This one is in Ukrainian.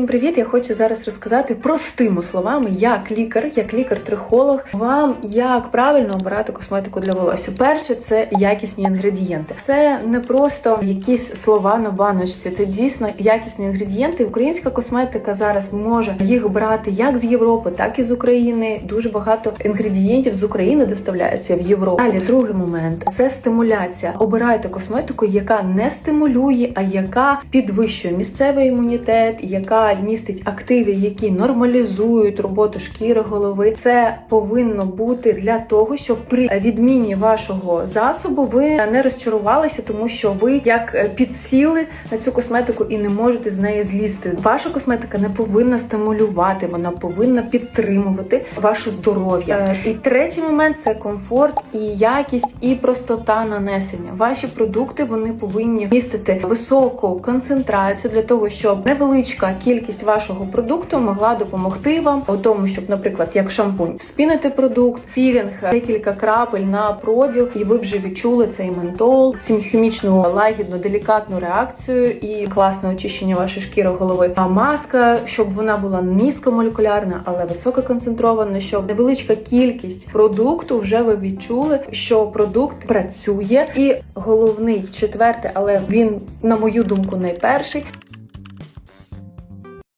Всім Привіт! Я хочу зараз розказати простими словами, як лікар, як лікар-трихолог, вам як правильно обирати косметику для волосся. Перше це якісні інгредієнти. Це не просто якісь слова на баночці, це дійсно якісні інгредієнти. Українська косметика зараз може їх брати як з Європи, так і з України. Дуже багато інгредієнтів з України доставляються в Європу. Далі другий момент це стимуляція. Обирайте косметику, яка не стимулює, а яка підвищує місцевий імунітет, яка містить активи, які нормалізують роботу шкіри голови. Це повинно бути для того, щоб при відміні вашого засобу ви не розчарувалися, тому що ви як е, підсіли на цю косметику і не можете з неї злізти. Ваша косметика не повинна стимулювати, вона повинна підтримувати ваше здоров'я. Е, І третій момент це комфорт і якість, і простота нанесення. Ваші продукти вони повинні містити високу концентрацію для того, щоб невеличка кількість вашого продукту могла допомогти вам у тому, щоб, наприклад, як шампунь, спінити продукт, філінг, декілька крапель на проділ, і ви вже відчули цей ментол, цю хімічну лагідну, делікатну реакцію і класне очищення вашої шкіри голови. А маска, щоб вона була низькомолекулярна, але висококонцентрована, щоб невеличка кількість продукту вже ви відчули, що продукт працює. І головний четверте, але він, на мою думку, найперший